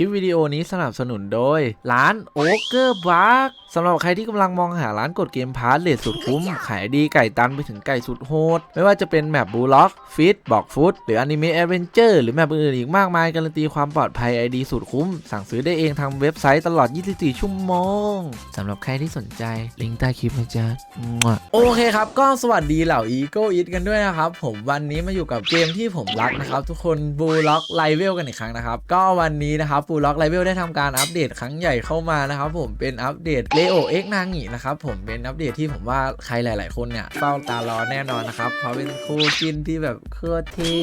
คลิปวิดีโอนี้สนับสนุนโดย ร้านโอเกอร์บักสำหรับใครที่กำลังมองหาร้านกดเกมพาร์ทเลทสุดคุ้ม ขายดีไก่ตันไปถึงไก่สุดโหด ไม่ว่าจะเป็นแมปบูล็อกฟิตบอกฟุตหรืออนิเมะแอดเวนเจอร์หรือแมปอื่นอีกมากมาย การันตีความปลอดภัยไอดีสุดคุ้ม สั่งซื้อได้เองทางเว็บไซต์ตลอด 24 ชั่วโมงสำหรับใครที่สนใจลิงก์ใต้คลิปนะจ๊ะโอเคครับก็สวัสดีเหล่าอีโก้อิทกันด้วยนะครับผมวันนี้มาอยู่กับเกมที่ผมรักนะครับทุกคนบูล็อกไลเวลกันอีกครั้งนะครับก็วันนี้นะครับบูล็อกไลเวลได้ทำการอัปเดตครั้งใหญ่เข้ามานะครับผมเป็นอัปเดตเลโอเอ็กนางินะครับผมเป็นอัปเดตที่ผมว่าใครหลาย ๆ คนเนี่ยเฝ้าตารอแน่นอนนะครับเพราะเป็นคู่จิ้นที่แบบโคตรเท่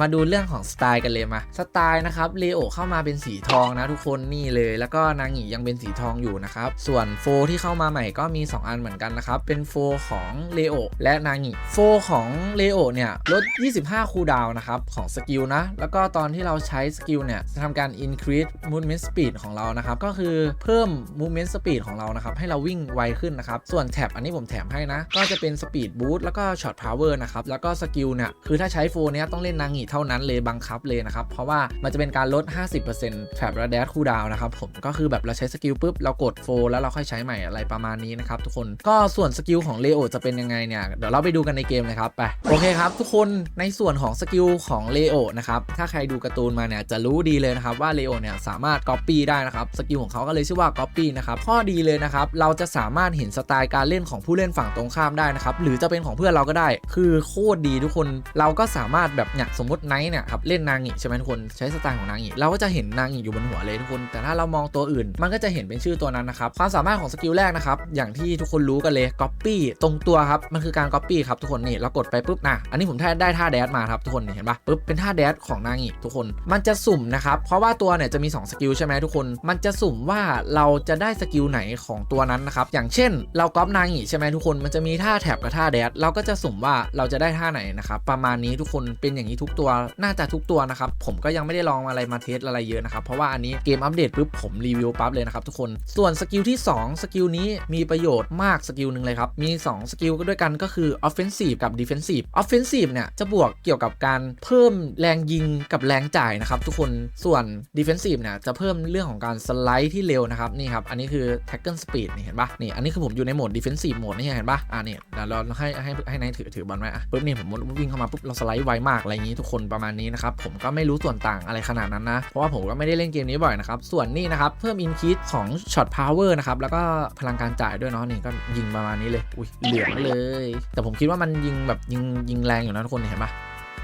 มาดูเรื่องของสไตล์กันเลยมาสไตล์นะครับเลโอเข้ามาเป็นสีทองนะทุกคนนี่เลย แล้วก็นางหงียังเป็นสีทองอยู่นะครับส่วนโฟที่เข้ามาใหม่ก็มี 2 อันเหมือนกันนะครับเป็นโฟของเลโอและนางหงีโฟของเลโอเนี่ยลด 25 คูดาวน์นะครับของสกิลนะแล้วก็ตอนที่เราใช้สกิลเนี่ยจะทำการ increase movement speed ของเรานะครับ ก็คือเพิ่ม movement speed ของเรานะครับ ให้เราวิ่งไวขึ้นนะครับ ส่วนแท็บอันนี้ผมแถมให้นะ ก็จะเป็น speed boost แล้วก็ shot power นะครับ แล้วก็สกิลเนี่ย คือถ้าใช้โฟเนี้ยต้องเล่นนางหีเท่านั้นเลยบังคับเลยนะครับ เพราะว่ามันจะเป็นการลด 50%แท็บและ dash cooldown นะครับผม ก็คือแบบเราใช้สกิลปุ๊บเรากดโฟแล้วเราค่อยใช้ใหม่อะไรประมาณนี้นะครับทุกคน ก็ส่วนสกิลของเลโอจะเป็นยังไงเนี่ย เดี๋ยวเราไปดูกันในเกมเลยครับ ไป โอเคครับ ทุกคน ในส่วนของสกิลของเลโอนะครับ ถ้าใครดูการ์ตูนมาเนี่ยจะรู้ดีเลยนะครับว่าเลโอเนี่ยสามารถ copy ได้นะครับสกิลของเขาก็เลยชื่อว่า copy นะครับข้อดีเลยนะครับเราจะสามารถเห็นสไตล์การเล่นของผู้เล่นฝั่งตรงข้ามได้นะครับหรือจะเป็นของเพื่อนเราก็ได้ คือโคตรดีทุกคนเราก็สามารถแบบเนี่ยสมมติไนท์เนี่ยครับเล่นนางงิใช่ไหมทุกคนใช้สไตล์ของนางงิเราก็จะเห็นนางงิอยู่บนหัวเลยทุกคน แต่ถ้าเรามองตัวอื่น มันก็จะเห็นเป็นชื่อตัวนั้นนะครับความสามารถของสกิลแรกนะครับอย่างที่ทุกคนรู้กันเลย copy ตรงตัวครับมันคือการ copy ครับทุกคนนี่เรากดไปปุ๊บนะอันนี้ผมได้ท่าแดดมาครับทุกคนเห็นปะปุ๊บเป็นท่าแดดของนางงิทุกคน มันจะสุ่มนะครับเพราะว่าตัวเนี่ยจะมี 2 สกิลใช่ไหมทุกคน มันจะสุ่มว่าเราจะได้สกิลไหนของตัวนั้นนะครับ อย่างเช่น เราก๊อปนางงิใช่ไหมทุกคน มันจะมีท่าแท็บกับท่าแดด เราก็จะสุ่มว่าเราจะได้ท่าไหนนะครับ ประมาณนี้ทุกคน เป็นอย่างนี้ทุกตัว น่าจะทุกตัวนะครับ ผมก็ยังไม่ได้ลองอะไรมาเทสอะไรเยอะนะครับ เพราะว่าอันนี้เกมอัปเดตปุ๊บผมรีวิวปั๊บเลยนะครับทุกคน ส่วนสกิลที่ 2 สกิลนี้มีประโยชน์มากสกิลหนึ่งเลยครับ มี 2 สกิลก็ด้วยกันก็คือ offensive กับ defensive offensive เนี่ยจะบวกเกี่ยวกับการเพิ่มแรงยิงกับแรงจ่ายนะครับทุกคน ส่วน defensive เนี่ยจะเพิ่มเรื่องของการสไลด์ที่เร็วนะครับนี่ครับอันนี้คือ tackle speed นี่เห็นปะนี่อันนี้คือผมอยู่ในโหมด defensive โหมดนี่เห็นปะอ่านี่เดี๋ยวเราให้ให้ให้นายถือถือบอลไว้อะปุ๊บนี่ผมวิ่งเข้ามาปุ๊บเราสไลด์ไวมากอะไรอย่างนี้ทุกคนประมาณนี้นะครับผมก็ไม่รู้ส่วนต่างอะไรขนาดนั้นนะเพราะว่าผมก็ไม่ได้เล่นเกมนี้บ่อยนะครับส่วนนี่นะครับเพิ่มอินคิดของช็อตพาวเวอร์นะครับแล้วก็พลังการจ่ายด้วยเนาะนี่ก็ยิงประมาณนี้เลยอุ้ยเหลืองเลย แต่ผมคิดว่ามันยิงแบบยิงยิงแรงอยู่นะทุกคนเห็นปะ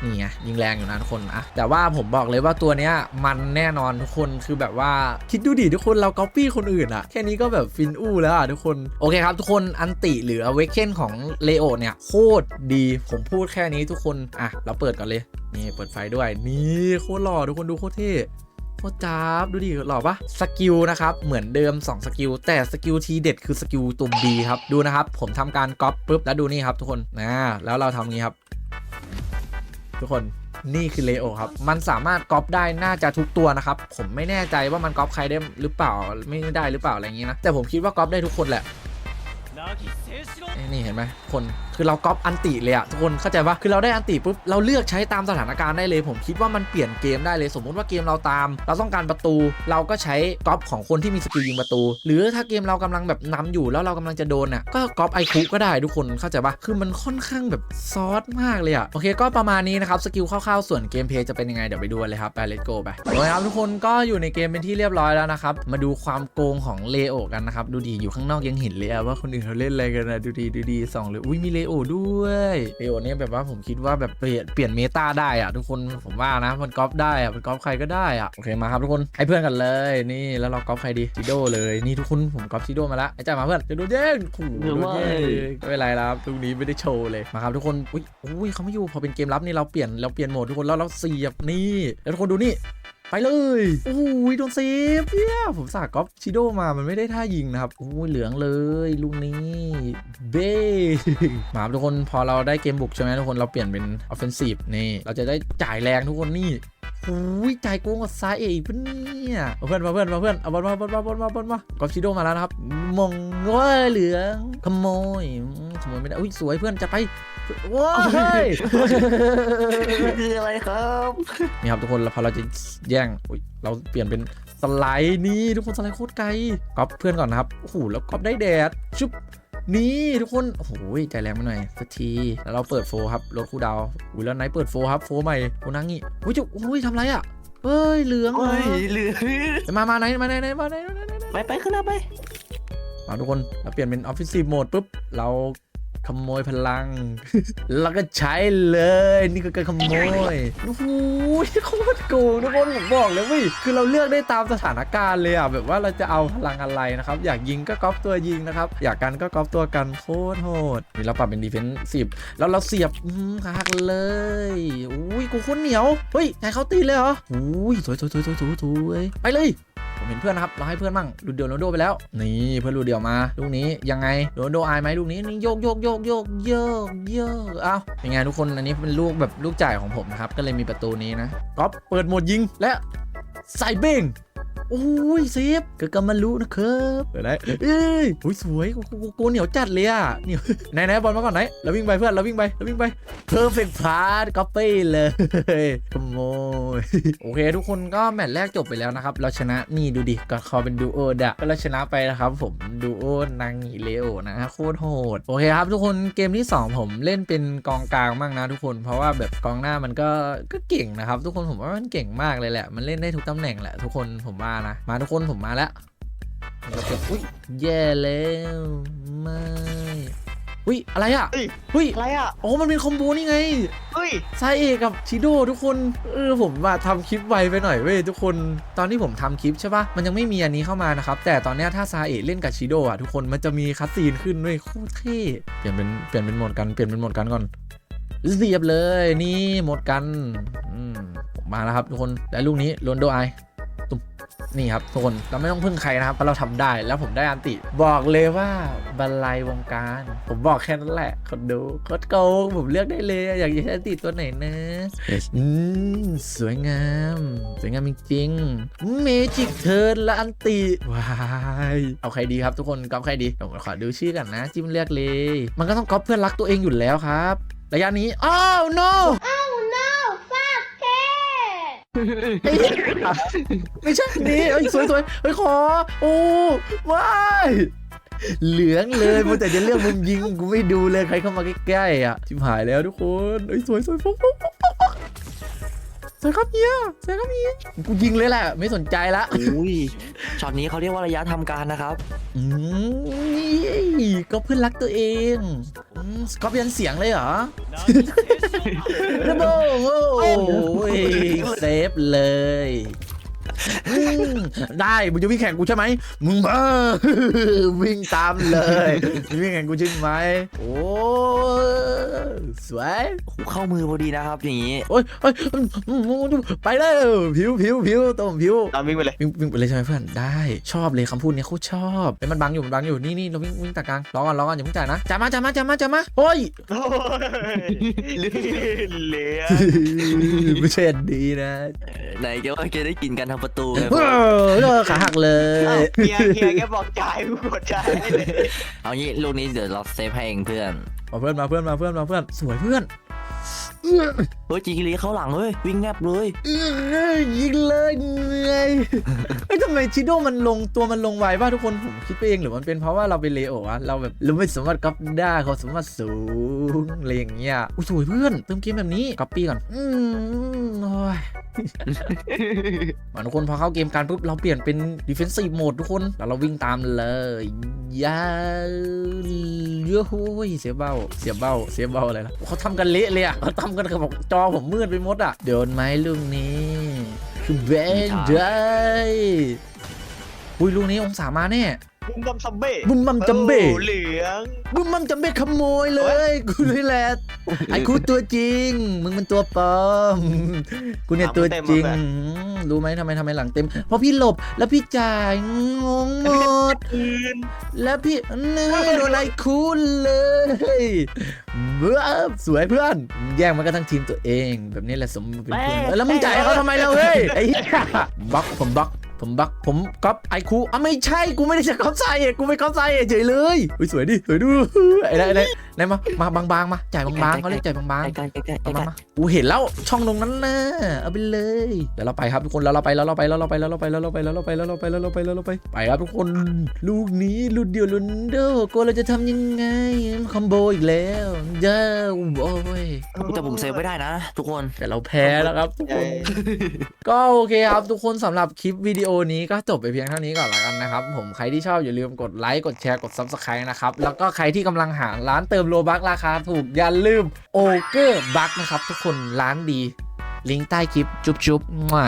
นี่ไงยิงแรงอยู่นะทุกคนอะแต่ว่าผมบอกเลยว่าตัวเนี้ยมันแน่นอนทุกคนคือแบบว่าคิดดูดิทุกคนเราก๊อปปี้คนอื่นอะแค่นี้ก็แบบฟินอู้แล้วอะทุกคนโอเคครับ ทุกคนอันติหรืออเวกเคนของเลโอเนี่ยโคตรดีผมพูดแค่นี้ทุกคนอะเราเปิดก่อนเลยนี่เปิดไฟด้วยนี่โคตรหล่อทุกคนดูโคตรเท่โคตรจ้าบดูดิหล่อปะสกิลนะครับเหมือนเดิม 2 สกิล แต่สกิลทีเด็ดคือสกิลตุ่มดีครับดูนะครับ ผมทำการก๊อปปุ๊บแล้วดูนี่ครับทุกคนนะแล้วเราทำงี้ครับ ทุกคนนี่คือเลโอครับ มันสามารถก๊อปได้น่าจะทุกตัวนะครับ ผมไม่แน่ใจว่ามันก๊อปใครได้หรือเปล่าไม่ได้หรือเปล่าอะไรอย่างงี้นะ แต่ผมคิดว่าก๊อปได้ทุกคนแหละ นี่เห็นไหมคนคือเราก๊อปอันติเลยอะทุกคนเข้าใจปะคือเราได้อันติปุ๊บเราเลือกใช้ตามสถานการณ์ได้เลย ผมคิดว่ามันเปลี่ยนเกมได้เลย สมมุติว่าเกมเราตาม เราต้องการประตู เราก็ใช้ก๊อปของคนที่มีสกิลยิงประตู หรือถ้าเกมเรากำลังแบบนำอยู่แล้วเรากำลังจะโดนน่ะก็ก๊อปไอคุก็ได้ทุกคนเข้าใจปะคือมันค่อนข้างแบบซอสมากเลยอะโอเคก็ประมาณนี้นะครับสกิลคร่าวๆส่วนเกมเพย์จะเป็นยังไงเดี๋ยวไปดูเลยครับไป let's go ไปโอเคครับทุกคนก็อยู่ในเกมเป็นที่เรียบร้อยแล้วนะครับมาดูความโกงของเลโอกันนะครับดูดีอยู่ข้างนอกยังเห็นเลยว่าคนอื่นเขาเล่นอะไรกันนะดูดีดูดีสองเลยอุ้ยมีเลโอด้วยเลโอเนี่ยแบบว่าผมคิดว่าแบบเปลี่ยนเปลี่ยนเมตาได้อะทุกคนผมว่านะมันก๊อปได้อะมันก๊อปใครก็ได้อะโอเคมาครับทุกคนให้เพื่อนกันเลยนี่แล้วเราก๊อปใครดีชิโดเลยนี่ทุกคนผมก๊อปชิโดมาแล้วไอ้จ่ามาเพื่อนจะโดนแย่งขู่โดนแย่งไม่เป็นไรแล้วครับตรงนี้ไม่ได้โชว์เลยมาครับทุกคนอุ้ยอุ้ยเขาไม่อยู่พอเป็นเกมลับนี่เราเปลี่ยนเราเปลี่ยนโหมดทุกคนแล้วเราเสียบนี่แล้วทุกคนดูนี่ ไปเลยโอ้ยโดนเซฟเนี่ยผมสากก๊อปชิโดมามันไม่ได้ท่ายิงนะครับโอ้ยเหลืองเลยลูกนี้เบ้มาทุกคนพอเราได้เกมบุกใช่ไหมทุกคนเราเปลี่ยนเป็น offensive นี่ เราจะได้จ่ายแรงทุกคนนี่โอ้ยจ่ายโกงกับซ้ายเอกปะเนี่ยเอาเพื่อนมาเพื่อนมาเพื่อนเอาบอลมาบอลมาบอลมาบอลมากอฟชิโดมาแล้วนะครับมงโอ้ยเหลืองขโมยขโมยไม่ได้อุ้ยสวยเพื่อนจะไป ว้ายคืออะไรครับนี่ครับทุกคนแล้วพอเราจะแย่งอุ๊ยเราเปลี่ยนเป็นสไลด์นี่ทุกคนสไลด์โคตรไกลก๊อปเพื่อนก่อนนะครับโอ้โหแล้วก๊อปได้แดดชุบนี่ทุกคนโอ้โหใจแรงไปหน่อยสักทีแล้วเราเปิดโฟครับลดคูลดาวน์อุ้ยแล้วไหนเปิดโฟครับโฟใหม่โฟนั่งงี้อุ้ยจะอุ้ยทำไรอะเอ้ยเหลืองเหรเฮ้อยเหลือมามาไหนมาไหนไหนมาไหนไหนไหนไหนไปไปขึ้นหน้าไปมาทุกคนเราเปลี่ยนเป็นออฟฟิศซีโหมดปุ๊บเรา ขโมยพลัง แล้วก็ใช้เลย นี่คือการขโมยโอ้โหโคตรโกงทุกคนผมบอกเลยเว้ยคือเราเลือกได้ตามสถานการณ์เลยอะแบบว่าเราจะเอาพลังอะไรนะครับ อยากยิงก็ก๊อปตัวยิงนะครับ อยากกันก็ก๊อปตัวกันโคตรโหดนี่เราปรับเป็นดีเฟนซีฟแล้วเราเสียบหักเลยอุ้ยกูคตรเหนียวเฮ้ยใจเขาตีเลยเหรออุ้ยสวยสวยสวยสวยสวยสวยไปเลย ผมเห็นเพื่อนนะครับ เราให้เพื่อนมั่งดูเดียวโรนลโดไปแล้ว นี่เพื่อนรูเดียวมา ลูกนี้ยังไงโรนลโดอายไหมลูกนี้นี่โยกโยกโยกโยกโยกโยกเอ้าเป็นไงทุกคนอันนี้เป็นลูกแบบลูกจ่ายของผมนะครับก็เลยมีประตูนี้นะก๊อปเปิดโหมดยิงและใส่เบ้ง โอ้ยเซฟก็กำมารู้นะครับเปิดได้เอ้ยโอ้ยสวยกูกูกูกูเหนียวจัดเลยอะเหนียวไหนไหนบอลมาก่อนไหนเราวิ่งไปเพื่อนเราวิ่งไปเราวิ่งไป perfect pass ก๊อปปี้เลยขโมยโอเค ทุกคนก็แมตช์แรกจบไปแล้วนะครับเราชนะนี่ดูดิก็คอเป็นดูโอดะก็เราชนะไปนะครับ ผมดูโอนางหีเลโอนะโคตรโหดโอเคครับ ทุกคนเกมที่ 2 ผมเล่นเป็นกองกลางบ้างนะทุกคนเพราะว่าแบบกองหน้ามันก็ก็เก่งนะครับ ทุกคนผมว่ามันเก่งมากเลยแหละ มันเล่นได้ทุกตำแหน่งแหละทุกคนผมว่านะ มาทุกคนผมมาแล้วเราจะอุ้ยแย่แล้วไม่อุ้ยอะไรอะเฮ้ยเฮ้ยอะไรอะโอ้มันเป็นคอมโบนี่ไงเฮ้ยไซเอกับชิโดทุกคนเออผมว่าทำคลิปไวไปหน่อยเว้ยทุกคนตอนที่ผมทำคลิปใช่ปะมันยังไม่มีอันนี้เข้ามานะครับ แต่ตอนเนี้ยถ้าซาเอะเล่นกับชิโดอะทุกคนมันจะมีคัตซีนขึ้นด้วยโคตรเท่เปลี่ยนเป็นเปลี่ยนเป็นโหมดกันเปลี่ยนเป็นโหมดกันก่อนเสียบเลยนี่โหมดกันอืมผมมาแล้วครับทุกคนและลูกนี้โรนโดไอตุ้ม นี่ครับทุกคนเราไม่ต้องพึ่งใครนะครับเพราะเราทำได้แล้วผมได้อันติ บอกเลยว่าบันไลวงการ ผมบอกแค่นั้นแหละคนดูโคตรโกงผมเลือกได้เลย อยากจะใช้อันติตัวไหนนะอืมสวยงาม สวยงามจริงๆเมจิกเทิร์นและอันติว้ายเอาใครดีครับทุกคนก๊อปใครดีผมขอดูชื่อกันนะจิ้มเลือกเลย มันก็ต้องก๊อปเพื่อนรักตัวเองอยู่แล้วครับระยะนี้อ้าว no ไม่ใช่อันนี้เอ้ยสวยสวยเฮ้ยขอ โอ้ว้ายเหลืองเลยมัวแต่จะเลือกมุมยิงกูไม่ดูเลยใครเข้ามาใกล้ๆอะชิบหายแล้วทุกคนเอ้ยสวยสวยปุ๊บปุ๊บปุ๊บปุ๊บปุ๊บ สวยครับเฮียสวยครับเฮียกูยิงเลยแหละ ไม่สนใจละอุ้ยช็อตนี้เขาเรียกว่าระยะทำการนะครับอืมก็เพื่อนรักตัวเองอืมก็เปลี่ยนเสียงเลยเหรอระเบิดโอ้ยเซฟเลยอืม ได้มึงจะวิ่งแข่งกูใช่ไหมมึงบ้าวิ่งตามเลยมึงวิ่งแข่งกูใช่ไหมโอ้สวยเข้ามือพอดีนะครับ อย่างนี้โอ้ยโอ้ยอืมไปเลยผิวผิวผิวตัวผมผิวตามวิ่งไปเลยวิ่งวิ่งไปเลยใช่ไหมเพื่อนได้ชอบเลยคำพูดเนี้ยโคตรชอบเฮ้ยมันบังอยู่มันบังอยู่นี่นี่เราวิ่งวิ่งตากลางรอก่อนรอก่อนอย่าเพิ่งจ่ายนะจ่ายมาจ่ายมาจ่ายมาจ่ายมาโอ้ยโอ้ยเหลือไม่ใช่อันดีนะไหนแกว่าแกได้กินกันทางประตูไงเออเออขาหักเลยเฮียเฮียแกบอกจ่ายกูกดจ่ายให้เลยเอางี้ลูกนี้เดี๋ยวเราเซฟให้เองเพื่อนมาเพื่อนมาเพื่อนมาเพื่อนมาเพื่อนสวยเพื่อน เฮ้ยจีคิรีเข้าหลังเฮ้ยวิ่งแนบเลยเอ้ยยิงเลยเหนื่อยเอ้ยทำไมชิโดมันลงตัวมันลงไวป่ะทุกคนผมคิดไปเองหรือมันเป็นเพราะว่าเราเป็นเลโอวะเราแบบเราไม่สามารถก๊อปได้เขาสามารถสูงอะไรอย่างเงี้ยอุ้ยสวยเพื่อนเติมเกมแบบนี้ก๊อปปี้ก่อนอืมโอ้ยมาทุกคนพอเข้าเกมการปุ๊บเราเปลี่ยนเป็น defensive mode ทุกคนแล้วเราวิ่งตามเลยยาเยอะโอ้ยเสียเบ้าเสียเบ้าเสียเบ้าอะไรล่ะเขาทำกันเละเลยอะเขาทำกันกับบอกจอผมมืดไปหมดอะโดนไหมลูกนี้คือแบนได้อุ้ยลูกนี้องศามาแน่ บุ้มบัมซัมเบ้บุ้มบัมจัมเบ้โอ้เหลือง บุ้มบัมจัมเบ้ขโมยเลยกูนี่แหละไอ้คูตัวจริง มึงมันตัวปลอมกูเนี่ยตัวจริงอืมรู้ไหมทำไมทำไมหลังเต็ม เพราะพี่หลบแล้วพี่จ่ายงงหมดคืนแล้วพี่นี่โดนไล่คุณเลยเบ้อสวยเพื่อน แย่งมันก็ทั้งทีมตัวเอง แบบนี้แหละสมเป็นเพื่อนเออแล้วมึงจ่ายให้เขาทำไมเราเฮ้ยไอ้เหี้ยบล็อกผมบล็อก ผมบักผมก๊อปไอคูอะไม่ใช่กูไม่ได้จะก๊อปใส่กูไม่ก๊อปใส่เฉยเลยอุ้ยสวยดิสวยดูไอ้ไรไอ้ไร ได้มา มาบางๆมา จ่ายบางๆเขาเรียกจ่ายบางๆใกล้ๆใกล้ๆใกล้ๆใกเอามาล้มาอูเห็นแล้วช่องตรงนั้นนะเอาไปเลย เดี๋ยวเราไปครับทุกคนแล้วเราไปแล้วเราไปแล้วเราไปแล้วเราไปแล้วเราไปแล้วเราไปแล้วเราไปแล้วเราไปแล้วเราไป ไปครับทุกคน ลูกนี้ลูกเดียวลุนโดโกเราจะทำยังไงคอมโบอีกแล้วเย้โอ้ยๆแต่ผมเซฟไม่ได้นะ ทุกคนแต่เราแพ้แล้วครับทุกคนก็โอเคครับทุกคนสำหรับคลิปวิดีโอนี้ก็จบไปเพียงเท่านี้ก่อนละกันนะครับผมใครที่ชอบอย่าลืมกดไลค์กดแชร์กด Subscribe นะครับแล้วก็ใครที่กำลังหาร้านเติมโลบักราคาถูกอย่าลืมโอเกอร์บักนะครับ ทุกคนร้านดี ลิงก์ใต้คลิปจุ๊บๆมั่ว